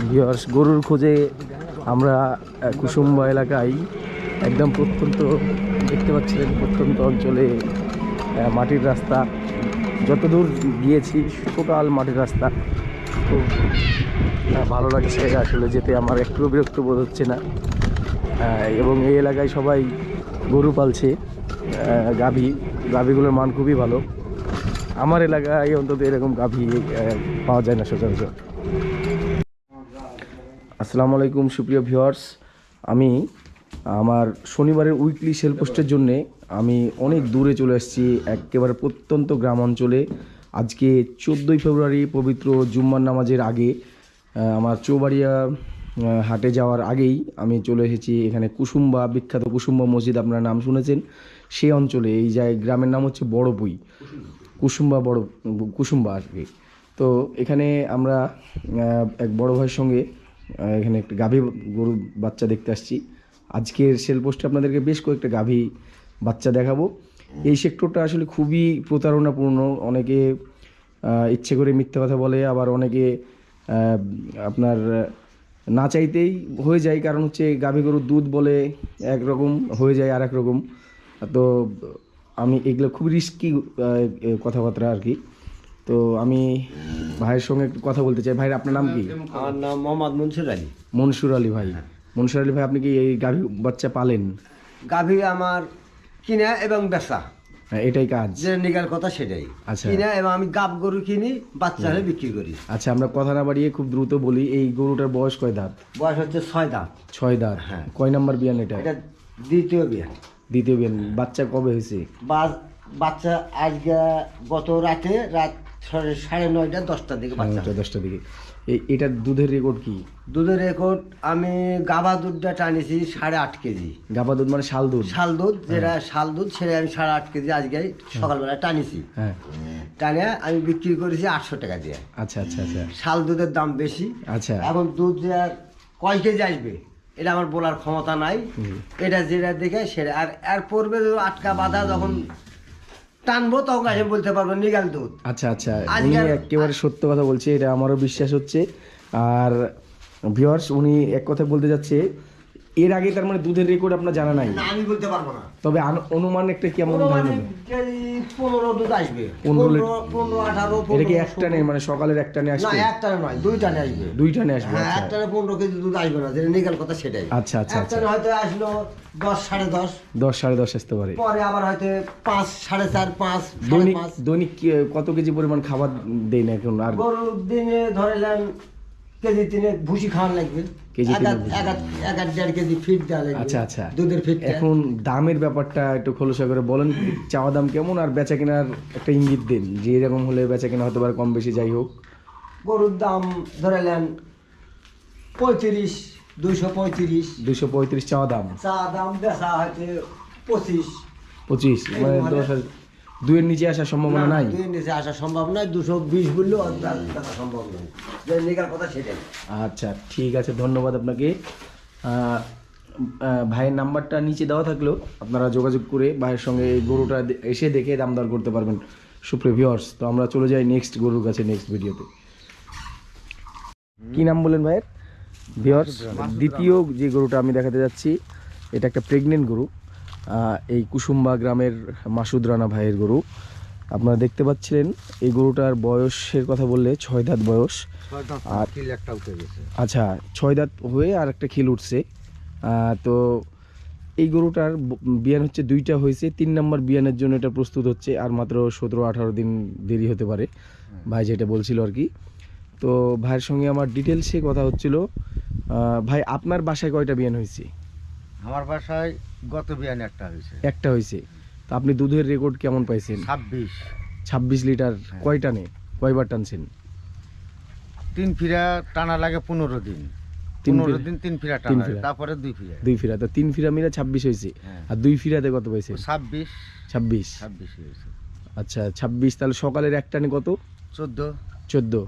Viewers গরুর খোঁজে আমরা কুসুম্বা এলাকায় একদম প্রত্যন্ত, দেখতে পাচ্ছিলেন প্রত্যন্ত অঞ্চলে মাটির রাস্তা। যতদূর গিয়েছি, টোটাল মাটির রাস্তা। খুব ভালো লাগছে আসলে যেতে, আমার একটু বিরক্ত বোধ হচ্ছে না। এবং এই এলাকায় সবাই গরু পালছে গাভী। গাভীগুলোর মান খুবই ভালো। আমার এলাকায় অন্তত এরকম গাভী পাওয়া যায় না সচরাচর। আসসালামু আলাইকুম, সুপ্রিয় ভিউয়ার্স। আমি আমার শনিবারের উইকলি সেল পোস্টের জন্যে আমি অনেক দূরে চলে এসেছি, একেবারে প্রত্যন্ত গ্রাম অঞ্চলে আজকে চোদ্দোই ফেব্রুয়ারি, পবিত্র জুম্মার নামাজের আগে আমার চৌবাড়িয়া হাটে যাওয়ার আগেই আমি চলে এসেছি। এখানে কুসুম্বা, বিখ্যাত কুসুম্বা মসজিদ, আপনারা নাম শুনেছেন। সেই অঞ্চলে, এই যায় গ্রামের নাম হচ্ছে বড়পুই কুসুম্বা বড়, কুসুম্বা আর কি। তো এখানে আমরা এক বড় ভাইয়ের সঙ্গে এখানে একটা গাভী গরু বাচ্চা দেখতে আসছি। আজকের সেল পোস্টে আপনাদেরকে বেশ কয়েকটা গাভী বাচ্চা দেখাবো। এই সেক্টরটা আসলে খুবই প্রতারণাপূর্ণ। অনেকে ইচ্ছে করে মিথ্যা কথা বলে, আবার অনেকে আপনার, না চাইতেই হয়ে যায়। কারণ হচ্ছে গাভী গরুর দুধ বলে একরকম, হয়ে যায় আর এক রকম। তো আমি এগুলো খুব রিস্কি কথাবার্তা আর কি। তো আমি ভাইয়ের সঙ্গে একটু কথা বলতে চাই। ভাই আপনার নাম কি? আমার নাম মোহাম্মদ মনসুর আলী। মনসুর আলী ভাই। মনসুর আলী ভাই আপনি কি এই গাভী বাচ্চা পালেন? গাভী আমার কিনা এবং বেচা। হ্যাঁ, এটাই কাজ। যে নিগার কথা সেটাই। আচ্ছা। কিনা এবং আমি গাব গরু কিনি বাচ্চা হলে বিক্রি করি। আচ্ছা আমরা কথা না বাড়িয়ে খুব দ্রুত বলি এই গরুটার বয়স কয় দাঁত? বয়স হচ্ছে ছয় দাঁত। ছয় দাঁত। হ্যাঁ। কয় নাম্বার বিয়ান এটা? এটা দ্বিতীয় বিয়ে দ্বিতীয় বিয়ান। বাচ্চা কবে হয়েছে? বাচ্চা আজকে গত রাতে রাত সাড়ে- নয়টা দশটার দিকে বাচ্চা দশটার দিকে। এই এটার দুধের রেকর্ড কি? দুধের রেকর্ড আমি গাভা দুধটা টানিছি সাড়ে আট কেজি। গাভা দুধ মানে শাল দুধ? শাল দুধ যেটা শাল দুধ সেটা আমি সাড়ে আট কেজি আজকে সকালবেলা টানিছি। হ্যাঁ। টানে আমি বিক্রি করেছি আটশো টাকা দিয়ে। আচ্ছা আচ্ছা আচ্ছা। শাল দুধের দাম বেশি। আচ্ছা। এখন দুধ কয় কেজি আসবে এটা আমার বলার ক্ষমতা নাই। এটা যেটা দেখে সেটা আর এর পূর্বে আটকা বাঁধা যখন টানবো তখন এসে বলতে পারব নিগাল দুধ। আচ্ছা আচ্ছা। উনি একেবারে সত্য কথা বলছে এটা আমারও বিশ্বাস হচ্ছে। আর ভিওয়ার্স উনি এক কথা বলতে যাচ্ছে এর আগে তার মানে দুধের রেকর্ড আপনার জানা নাই। আমি বলতে পারব না। তবে অনুমান একটা কেমন পনেরো দুধ আসবে। পনেরো পনেরো আঠারো এটা কি পনেরো, একটা নেই? মানে সকালের না আসবে একটানে নয় দুইটানে আসবে। আসবে হ্যাঁ একটানে পনেরো কেজি দুধ আসবে না যেটা নিগাল কথা সেটাই। আচ্ছা আচ্ছা আচ্ছা। একটানে হয়তো আসলো দশ সাড়ে দশ। দশ সাড়ে দশ আসতে পারে। পরে আবার হয়তো পাঁচ সাড়ে চার পাঁচ দৈনিক দৈনিক কত কেজি পরিমাণ খাবার দেয় না এখন? আর গরুর দিনে ধরেলেন কেজি তিনে ভুসি খাওয়ান লাগবে। কেজি এক দেড় কেজি ফিট লাগবে। আচ্ছা আচ্ছা। দুধের ফিট এখন দামের ব্যাপারটা একটু খোলসা করে বলেন চাওয়া দাম কেমন আর বেচা কেনার একটা ইঙ্গিত দিন? যে এরকম হলে বেচা কেনা হতে পারে কম বেশি যাই হোক। গরুর দাম ধরেলেন পঁয়ত্রিশ দুইশো পঁয়ত্রিশ। দুশো পঁয়ত্রিশ চাওয়া দাম? চা দাম বেচা হয়তো পঁচিশ। পঁচিশ মানে মানে- দশ হাজার দুইয়ের নিচে আসার সম্ভাবনা নাই? দুই নিচে আসা সম্ভব নয় দুশো বিশ বললেও সম্ভব নয়। কথা সেটাই। আচ্ছা ঠিক আছে ধন্যবাদ আপনাকে। ভাইয়ের নাম্বারটা নিচে দেওয়া থাকলেও আপনারা যোগাযোগ করে ভাইয়ের সঙ্গে এই গরুটা এসে দেখে দাম দর করতে পারবেন। সুপ্রিয় ভিউয়ার্স তো আমরা চলে যাই নেক্সট গরুর কাছে নেক্সট ভিডিওতে কি নাম বলেন ভাইয়ের? ভিউয়ার্স দ্বিতীয় যে গরুটা আমি দেখাতে যাচ্ছি এটা একটা প্রেগনেন্ট গরু। এই কুসুম্বা গ্রামের মাসুদ রানা ভাইয়ের গরু। আপনারা দেখতে পাচ্ছিলেন এই গরুটার বয়সের কথা বললে ছয় দাঁত বয়স। আর আচ্ছা ছয় দাঁত হয়ে আর একটা খিল উঠছে। তো এই গরুটার বিয়ান হচ্ছে দুইটা হয়েছে তিন নম্বর বিয়ানের জন্য এটা প্রস্তুত হচ্ছে আর মাত্র সতেরো আঠারো দিন দেরি হতে পারে ভাই যেটা বলছিল আর কি। তো ভাইয়ের সঙ্গে আমার ডিটেলসে কথা হচ্ছিল ভাই আপনার বাসায় কয়টা বিয়ান হয়েছে? আমার বাসায় গত বিয়ান একটা হয়েছে। একটা হয়েছে। তো আপনি দুধের রেকর্ড কেমন পাইছেন? ছাব্বিশ। ছাব্বিশ লিটার কয় টানে? কয়বার টানছেন? তিন ফিরা টানা লাগে পনেরো দিন। তিন পনেরো ফিরা- দিন তিন ফিরা টানা ফিরা। তারপরে দুই ফিরা। দুই ফিরা। তো তিন ফিরা মিলে ছাব্বিশ হয়েছে। হ্যাঁ। আর দুই ফিরাতে কত ছাব্বিশ। ছাব্বিশ। ছাব্বিশ হয়েছে। আচ্ছা ছাব্বিশ। তাহলে সকালের এক টানে কত? চোদ্দ। চোদ্দ।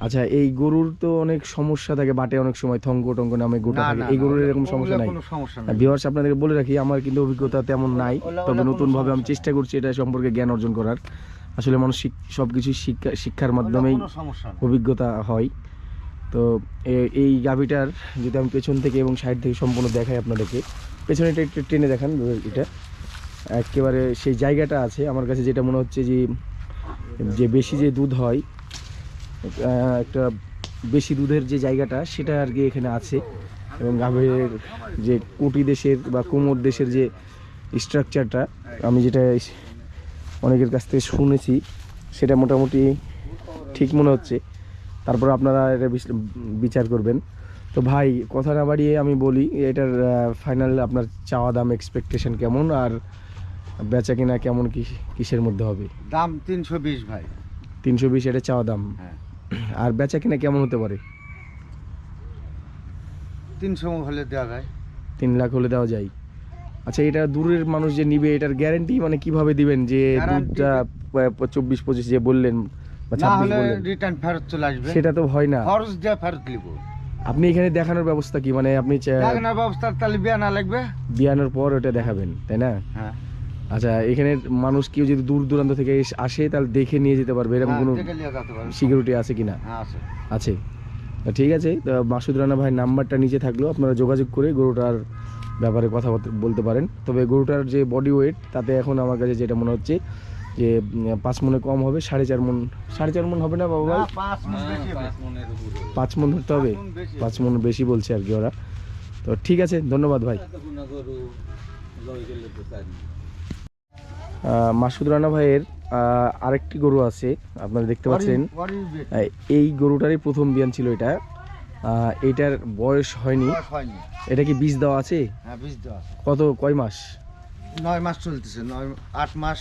আচ্ছা এই গরুর তো অনেক সমস্যা থাকে বাটে অনেক সময় থঙ্গ টঙ্গ নামে গোটা থাকে। এই গরুর এরকম সমস্যা নাই? সমস্যা আপনাদেরকে বলে রাখি আমার কিন্তু অভিজ্ঞতা তেমন নাই তবে নতুন ভাবে আমি চেষ্টা করছি এটা সম্পর্কে জ্ঞান অর্জন করার। আসলে মানুষ সবকিছু শিক্ষা শিক্ষার মাধ্যমেই অভিজ্ঞতা হয়। তো এই গাভিটার যদি আমি পেছন থেকে এবং সাইড থেকে সম্পূর্ণ দেখাই আপনাদেরকে। পেছনে একটু টেনে দেখান এটা। একেবারে সেই জায়গাটা আছে আমার কাছে যেটা মনে হচ্ছে যে যে বেশি যে দুধ হয় একটা বেশি দুধের যে জায়গাটা সেটা আর কি এখানে আছে। এবং গাভীর যে কোটি দেশের বা কোমর দেশের যে স্ট্রাকচারটা আমি যেটা অনেকের কাছ থেকে শুনেছি সেটা মোটামুটি ঠিক মনে হচ্ছে। তারপর আপনারা এটা বিচার করবেন। তো ভাই কথা না বাড়িয়ে আমি বলি এটার ফাইনাল আপনার চাওয়া দাম এক্সপেকটেশন কেমন আর বেচা কিনা কেমন কি কিসের মধ্যে হবে? দাম তিনশো বিশ ভাই। তিনশো বিশ এটা চাওয়া দাম। হ্যাঁ। আর বেচা কিনা কেমন হতে পারে? তিনশো হলে দেওয়া যায়। তিন লাখ হলে দেওয়া যায়। আচ্ছা এটা দূরের মানুষ যে নিবে এটার গ্যারান্টি মানে কীভাবে দিবেন যে দুধটা চব্বিশ পঁচিশ যে বললেন বা ছাব্বিশ বললেন রিটার্ন ফেরত চলে আসবে। সেটা তো হয় না। খরচ দিয়ে ফেরত নিব। আপনি এখানে দেখানোর ব্যবস্থা কি? মানে আপনি ব্যবস্থা তাহলে লাগবে। বিয়ানোর পর ওটা দেখাবেন তাই না? হ্যাঁ। আচ্ছা এখানে মানুষ কেউ যদি দূর দূরান্ত থেকে এস- আসে তাহলে দেখে নিয়ে যেতে পারবে এরকম হ্যাঁ, কোনো দেখে নিয়ে যেতে পারবে। সিকিউরিটি আছে কি না আছে। আছে। ঠিক আছে তো মাসুদ রানা ভাই নাম্বারটা নিচে থাকল আপনারা যোগাযোগ করে গরুটার ব্যাপারে কথা বলতে- পারেন। তবে গরুটার যে বডি ওয়েট তাতে এখন আমার কাছে যেটা মনে হচ্ছে যে পাঁচ মনে কম হবে সাড়ে চার মন সাড়ে চার মন হবে না বাবা ভাই? পাঁচ মণ বেশি হবে। পাঁচ মন ধরতে হবে? পাঁচ মণ বেশি মন বেশি বলছে আর কি ওরা। তো ঠিক আছে ধন্যবাদ ভাই। মাসুদ রানা ভাইয়ের আরেকটি গরু আছে আপনারা দেখতে পাচ্ছেন। এই গরুটারই প্রথম বিয়ান ছিল এটা। এটার বয়স হয়নি। এটা কি বীজ দেওয়া আছে? হ্যাঁ বীজ দেওয়া কত কয় মাস? নয় মাস চলতেছে নয় আট মাস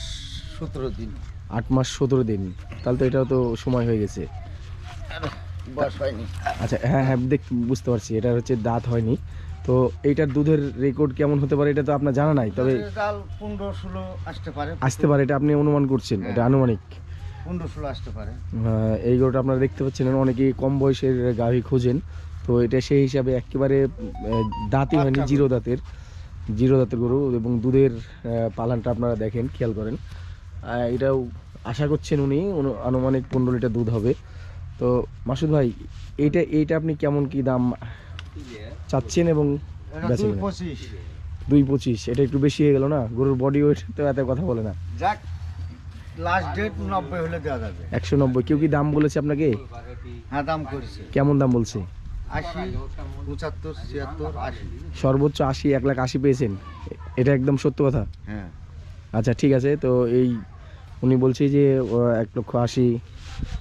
সতেরো দিন। আট মাস সতেরো দিন। তাহলে তো এটাও তো সময় হয়ে গেছে। বয়স হয়নি। আচ্ছা হ্যাঁ হ্যাঁ দেখ বুঝতে পারছি। এটা হচ্ছে দাঁত হয়নি। তো এইটার দুধের রেকর্ড কেমন হতে পারে এটা তো আপনার জানা নাই তবে পনেরো ষোলো আসতে পারে আসতে পারে এটা আপনি অনুমান করছেন এটা আনুমানিক। পনেরো ষোলো আসতে পারে। এই গরুটা আপনারা দেখতে পাচ্ছেন অনেকেই কম বয়সের গাভী খোঁজেন তো এটা সেই হিসাবে একেবারে দাঁতই হয়নি জিরো দাঁতের জিরো দাঁতের গরু এবং দুধের পালানটা আপনারা দেখেন খেয়াল করেন। এটাও আশা করছেন উনি আনুমানিক পনেরো লিটার দুধ হবে। তো মাসুদ ভাই এইটা এইটা আপনি কেমন কি দাম চাচ্ছেন এবং দুই পঁচিশ। এটা একটু বেশি হয়ে গেল না? গরুর বডি ওয়েট তো এত কথা বলে না। যাক লাস্ট ডেট নব্বই হলে দেওয়া যাবে। একশো নব্বই কেউ কি দাম বলেছে আপনাকে? হ্যাঁ দাম করেছে। কেমন দাম বলছে? সর্বোচ্চ আশি এক লাখ আশি পেয়েছেন। এটা একদম সত্য কথা? হ্যাঁ। আচ্ছা ঠিক আছে তো এই উনি বলছে যে এক লক্ষ আশি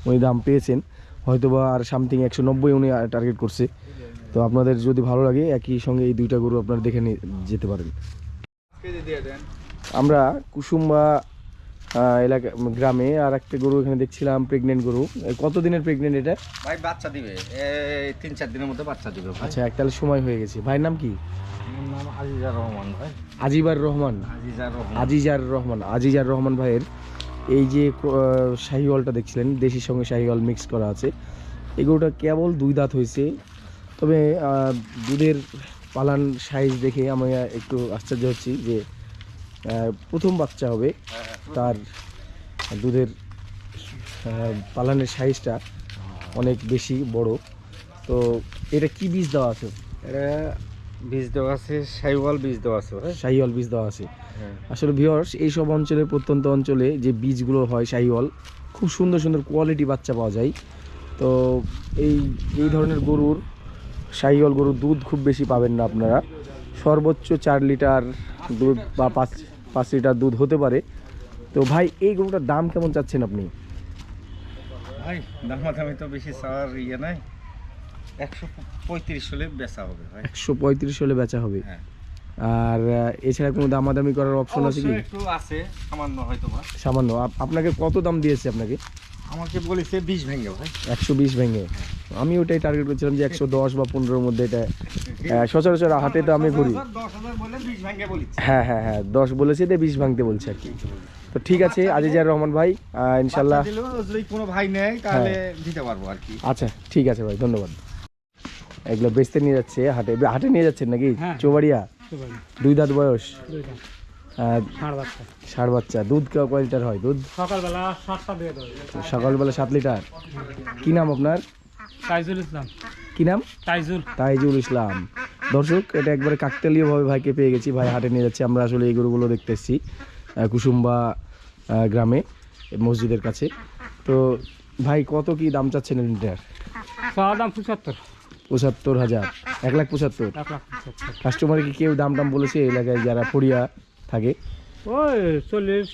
উনি দাম পেয়েছেন। হয়তোবা আর সামথিং একশো নব্বই উনি টার্গেট করছে। তো আপনাদের যদি ভালো লাগে একই সঙ্গে এই দুইটা গরু আপনারা দেখে নিয়ে যেতে পারেন। আমরা কুসুম্বা এলাকা গ্রামে আর একটা গরু এখানে দেখছিলাম প্রেগনেন্ট গরু। কত দিনের প্রেগনেন্ট এটা? ভাই বাচ্চা দিবে। তিন চার দিনের মধ্যে বাচ্চা দিবে আচ্ছা এক তাহলে সময় হয়ে গেছে। ভাইয়ের নাম কি? আমার নাম আজিজা রহমান ভাই। আজিবার রহমান। আজিজার রহমান। আজিজার রহমান ভাইয়ের এই যে শাহিওয়ালটা দেখছিলেন দেশির সঙ্গে শাহিওয়াল মিক্স করা আছে। এই গরুটা কেবল দুই দাঁত হয়েছে। তবে দুধের পালান সাইজ দেখে আমি একটু আশ্চর্য হচ্ছি যে প্রথম বাচ্চা হবে তার দুধের পালানের সাইজটা অনেক বেশি বড়। তো এটা কি বীজ দেওয়া আছে? এটা বীজ দেওয়া আছে সাইওয়াল বীজ দেওয়া আছে ভাই। শাহিওয়াল বীজ দেওয়া আছে। হ্যাঁ। আসলে ভিওর্স এইসব অঞ্চলের প্রত্যন্ত অঞ্চলে যে বীজগুলো হয় শাহিওয়াল খুব সুন্দর সুন্দর কোয়ালিটি বাচ্চা পাওয়া যায়। তো এই এই ধরনের গরুর শাহিওয়াল গরুর দুধ খুব বেশি পাবেন না আপনারা। সর্বোচ্চ চার লিটার দুধ বা পাঁচ পাঁচ লিটার দুধ হতে পারে। তো ভাই এই গরুটার দাম কেমন চাচ্ছেন আপনি? ভাই দামাদামি তো বেশি চাওয়ার ইয়ে নাই। একশো পঁয়ত্রিশ হলে বেচা হবে একশো পঁয়ত্রিশ হলে বেচা হবে। হ্যাঁ। আর এছাড়া কোনো দামাদামি করার অপশন আছে কি? একটু আছে সামান্য হয়তো সামান্য। আপনাকে কত দাম দিয়েছে আপনাকে? আমাকে বলেছে বিষ ভেঙে ভাই। একশো বিশ ভেঙে। আমি ওটাই টার্গেট করছিলাম যে একশো দশ বা পনেরোর মধ্যে এটা সচরাচর হাতে তো আমি ঘুরি। হ্যাঁ হ্যাঁ হ্যাঁ দশ বলেছে দিয়ে বিশ ভাঙতে বলছে আর কি। তো ঠিক আছে আজিজার রহমান ভাই ইনশাল্লাহ যদি কোনো ভাই নেয় তাহলে দিতে পারব আর কি। আচ্ছা ঠিক আছে ভাই ধন্যবাদ। এগুলো বেচতে নিয়ে যাচ্ছে হাটে হাটে নিয়ে যাচ্ছেন নাকি? চৌবাড়িয়া? দুই দাঁত বয়স। ষাঁড় বাচ্চা। দুধ কয় লিটার হয় দুধ? সকালবেলা সাতটা দিয়ে সকালবেলা সাত লিটার। কি নাম আপনার? সাইজুল ইসলাম। কি নাম? তাইজুল। তাইজুল ইসলাম। দর্শক এটা একবারে কাকতালীয়ভাবে ভাইকে পেয়ে গেছি। ভাই হাটে নিয়ে যাচ্ছে। আমরা আসলে এই গরুগুলো দেখতে এসেছি কুসুম্বা গ্রামে মসজিদের কাছে। তো ভাই কত কি দাম চাচ্ছেন লিটার? দাম পঁচাত্তর। পঁচাত্তর হাজার। এক লাখ পঁচাত্তর। এক লাখ পঁচাত্তর। কাস্টমার কি কেউ দাম টাম বলেছে এলাকায় যারা পড়িয়া থাকে ওই চল্লিশ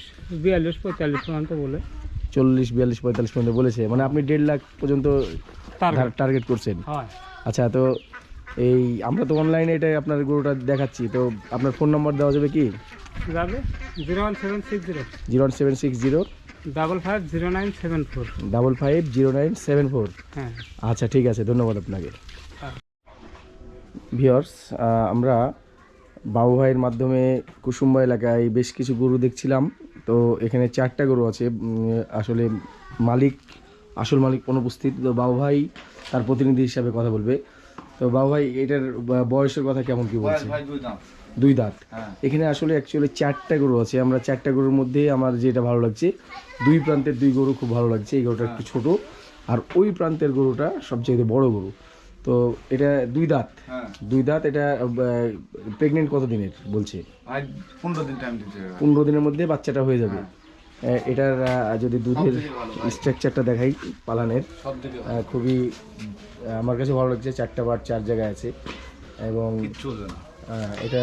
বিয়াল্লিশ পঁয়তাল্লিশ পর্যন্ত বলে। চল্লিশ বিয়াল্লিশ পঁয়তাল্লিশ পর্যন্ত বলেছে। মানে আপনি দেড় লাখ পর্যন্ত টার্গেট করছেন। আচ্ছা তো এই আমরা তো অনলাইনে এটা আপনার গরুটা দেখাচ্ছি। তো আপনার ফোন নাম্বার দেওয়া যাবে কি? যাবে zero one seven six zero. Zero one seven six zero. Double five zero nine seven four. Double five zero nine seven four. হ্যাঁ। আচ্ছা ঠিক আছে ধন্যবাদ আপনাকে। হ্যাঁ। ভিওর্স আমরা বাবু ভাইয়ের মাধ্যমে কুসুম্বা এলাকায় বেশ কিছু গরু দেখছিলাম। তো এখানে চারটা গরু আছে। আসলে মালিক আসল মালিক অনুপস্থিত। তো বাবু ভাই তার প্রতিনিধি হিসাবে কথা বলবে। তো বাবু ভাই এটার বয়সের কথা কেমন কি বলছে দুই দাঁত। এখানে আসলে অ্যাকচুয়ালি চারটা গরু আছে। আমরা চারটা গরুর মধ্যে আমার যেটা ভালো লাগছে দুই প্রান্তের দুই গরু খুব ভালো লাগছে। এই গরুটা একটু ছোট। আর ওই প্রান্তের গরুটা সবচেয়ে বড় গরু। তো এটা দুই দাঁত। দুই দাঁত এটা প্রেগনেন্ট কত দিনের বলছে? পনেরো দিন টাইম দিতে পনেরো দিনের মধ্যে বাচ্চাটা হয়ে যাবে। এটার যদি দুধের স্ট্রাকচারটা দেখাই পালানের। খুবই আমার কাছে ভালো লাগছে চারটা বার চার জায়গায় আছে। এবং এটা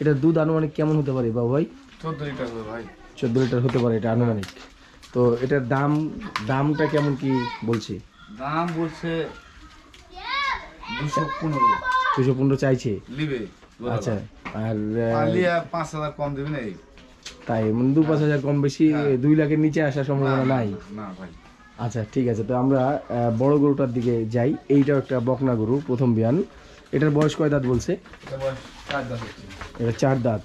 এটা দুধ আনুমানিক কেমন হতে পারে বাবু ভাই? চোদ্দ লিটার ভাই। চোদ্দ লিটার হতে পারে এটা আনুমানিক। তো এটার দাম দামটা কেমন কি বলছে? দাম বলছে দুশো পনেরো। চাইছে? আচ্ছা আর পাঁচ হাজার কম দেবে না তাই মানে দু পাঁচ হাজার কম বেশি দুই লাখের নিচে আসার সম্ভাবনা নাই? না ভাই। আচ্ছা ঠিক আছে তো আমরা বড় গরুটার দিকে যাই। এইটাও একটা বকনা গরু প্রথম বিয়ান। এটার বয়স কয় দাঁত বলছে? এটা চার দাঁত।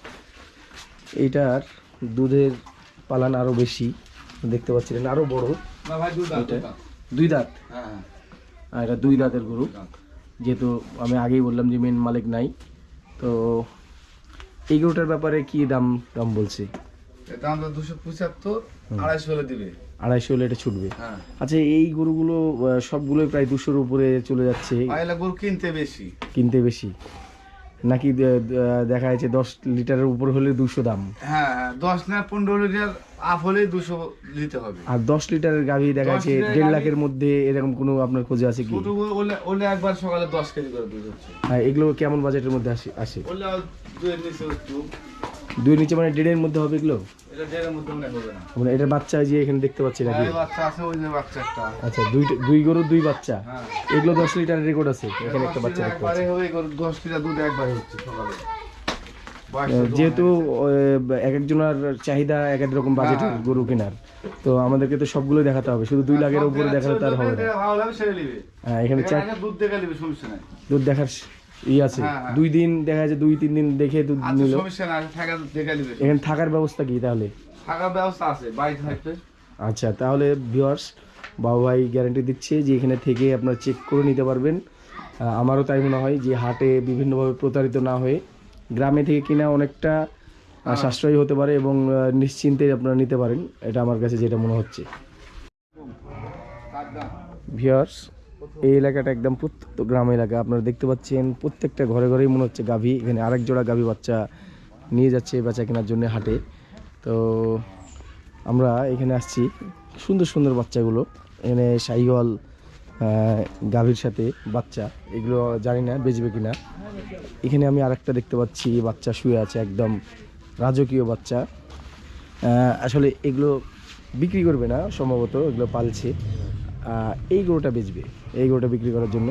এইটার দুধের পালান আরও বেশি দেখতে পাচ্ছিলেন আরও বড়। দুই দাঁত হ্যাঁ হ্যাঁ। আর এটা দুই দাঁতের গরু। যেহেতু আমি আগেই বললাম যে মেন মালিক নাই তো এই গরুটার ব্যাপারে কি দাম দাম বলছে? দাম তো দুশো পঁচাত্তর আড়াইশো হলে দিবে। আড়াইশো হলে এটা ছুটবে। হ্যাঁ। আচ্ছা এই গরুগুলো সবগুলোই প্রায় দুশোর উপরে চলে যাচ্ছে। গরু কিনতে বেশি। কিনতে বেশি। নাকি দেখা যাচ্ছে দশ লিটারের উপর হলে দুশো দাম। হ্যাঁ হ্যাঁ দশ না পনেরো লিটার আপ হলে দুশো দিতে হবে। আর দশ লিটারের গাভি দেখা যাচ্ছে দেড় লাখের মধ্যে এরকম কোনো আপনার খোঁজে আছে কি? ওলে একবার সকালে দশ কেজি করে দুধ হচ্ছে। হ্যাঁ এগুলো কেমন বাজেটের মধ্যে আসে আসে? ওলে নিচে একটু দুই নিচে মানে দেড়ের মধ্যে হবে এগুলো? এটা মধ্যে মনে হবে না। মানে এটার বাচ্চা যে এখানে দেখতে পাচ্ছি নাকি হ্যাঁ, বাচ্চা আছে ওই যে বাচ্চা একটা আচ্ছা দুই দুই গরু দুই বাচ্চা। হ্যাঁ। এগুলো দশ লিটারের রেকর্ড আছে এখানে একটা বাচ্চা দেখতে পাচ্ছি। হবে গরু লিটার দুধ একবারে হচ্ছে সকালে। যেহেতু এক একজনের চাহিদা এক এক রকম বাজেটের হ্যাঁ। গরু কেনার। তো আমাদেরকে তো সবগুলো দেখাতে হবে শুধু দুই লাখের উপরে দেখালে তার হবে না। লিটার হ্যাঁ এখানে দুধ দেখে সমস্যা নাই। দুধ দেখার ই আছে। হ্যাঁ, হ্যাঁ। দুই দিন দেখা যাচ্ছে দুই তিন দিন দেখে দুধ নিল। এখানে থাকার ব্যবস্থা কি তাহলে? থাকার ব্যবস্থা আছে বাড়ি থাকতে। আচ্ছা তাহলে ভিউয়ার্স বাবু ভাই গ্যারান্টি দিচ্ছে যে এখানে থেকে আপনারা চেক করে নিতে পারবেন। আমারও তাই মনে হয় যে হাটে বিভিন্নভাবে প্রতারিত না হয়ে গ্রামে থেকে কিনা অনেকটা আহ, সাশ্রয়ী হতে পারে এবং নিশ্চিন্তে আপনারা নিতে পারেন। এটা আমার কাছে যেটা মনে হচ্ছে। ভিউয়ার্স এই এলাকাটা একদম প্রত্যন্ত গ্রাম এলাকা। আপনারা দেখতে পাচ্ছেন প্রত্যেকটা ঘরে ঘরেই মনে হচ্ছে গাভী। এখানে আরেক জোড়া গাভী বাচ্চা নিয়ে যাচ্ছে বেচা কেনার জন্য হাটে। তো আমরা এখানে আসছি সুন্দর সুন্দর বাচ্চাগুলো। এখানে শাহিওয়াল গাভীর সাথে বাচ্চা। এগুলো জানি না, বেচবে কিনা। এখানে আমি আরেকটা দেখতে পাচ্ছি বাচ্চা শুয়ে আছে, একদম রাজকীয় বাচ্চা। আসলে এগুলো বিক্রি করবে না, সম্ভবত এগুলো পালছে। এই গরুটা বেচবে। এই গরুটা বিক্রি করার জন্য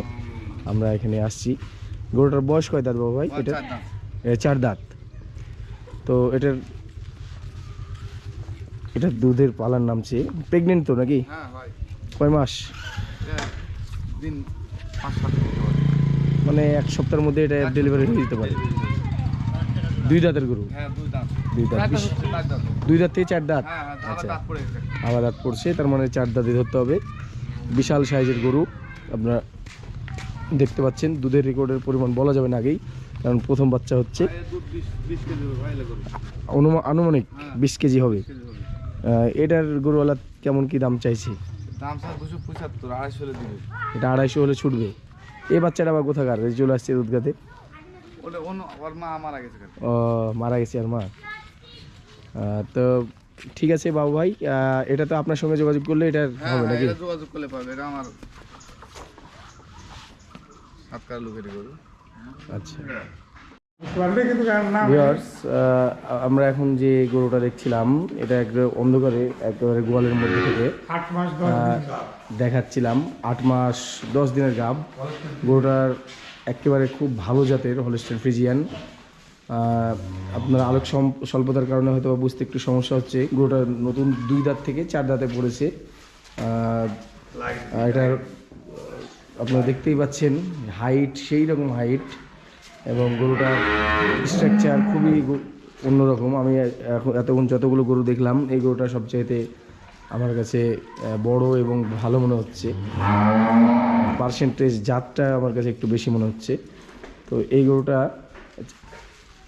আমরা এখানে আসছি। গরুটার বয়স কয় দাঁত বাবা ভাই? এটা চার দাঁত। দাঁত। তো এটার এটা দুধের পালার নামছে প্রেগনেন্ট তো নাকি? হ্যাঁ কয় মাস। মানে এক সপ্তাহের মধ্যে এটা ডেলিভারি হয়ে যেতে পারে। দুই দাঁতের গরু? হ্যাঁ দুই দাঁত। দুই দাঁত। দাঁত। দাঁত। দাঁত থেকে চার দাঁত? হ্যাঁ আচ্ছা। দাঁত আবার দাঁত পড়ছে তার মানে চার দাঁতই ধরতে হবে। বিশাল সাইজের গরু আপনারা দেখতে পাচ্ছেন। দুধের রেকর্ডের পরিমাণ বলা যাবে না আগেই কারণ প্রথম বাচ্চা হচ্ছে। আনুমানিক। বিশ কেজি হবে। এটার গরুওয়ালা কেমন কি দাম চাইছে? এটা আড়াইশো হলে ছুটবে। এই বাচ্চাটা আবার কোথাকার? চলে আসছে দুধ খাতে ওটা অন্য ওর মা মারা গেছে। ও মারা গেছে আর মা। তো ঠিক আছে বাবু ভাই এটা তো আপনার সঙ্গে যোগাযোগ করলে এটা হ্যাঁ হবে হ্যাঁ, নাকি? এটা যোগাযোগ করলে পাবে এটা আমার সাতকার লোকের গরু। আচ্ছা। আমরা এখন যে গরুটা দেখছিলাম এটা একটা অন্ধকারে একেবারে গোয়ালের মধ্যে থেকে দেখাচ্ছিলাম। আট মাস দশ দিনের গাব। গরুটার একেবারে খুব ভালো জাতের হলস্টেন ফ্রিজিয়ান। আপনার আলোক সম- স্বল্পতার কারণে হয়তো বা বুঝতে একটু সমস্যা হচ্ছে। গরুটা নতুন দুই দাঁত থেকে চার দাঁতে পড়েছে। এটার আপনারা দেখতেই পাচ্ছেন হাইট সেই রকম হাইট এবং গরুটার স্ট্রাকচার খুবই অন্যরকম। আমি এখন এতক্ষণ যতগুলো গরু দেখলাম এই গরুটা সবচাইতে আমার কাছে বড় এবং ভালো মনে হচ্ছে। পার্সেন্টেজ জাতটা আমার কাছে একটু বেশি মনে হচ্ছে। তো এই গরুটা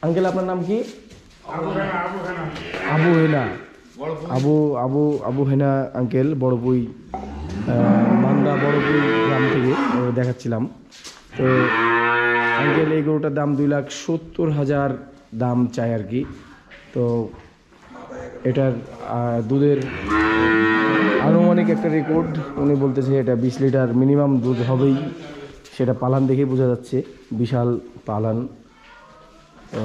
আঙ্কেল আপনার নাম কি? আবু হেনা আবু আবু আবু হেনা আঙ্কেল বড়পুই মান্দা বড়পুই গ্রাম থেকে দেখাচ্ছিলাম। তো আঙ্কেল এই গরুটার দাম দুই লাখ সত্তর হাজার দাম চাই আর কি। তো এটার দুধের আনুমানিক একটা রেকর্ড উনি বলতেছে এটা বিশ লিটার মিনিমাম দুধ হবেই। সেটা পালান দেখেই বোঝা যাচ্ছে বিশাল পালান। তো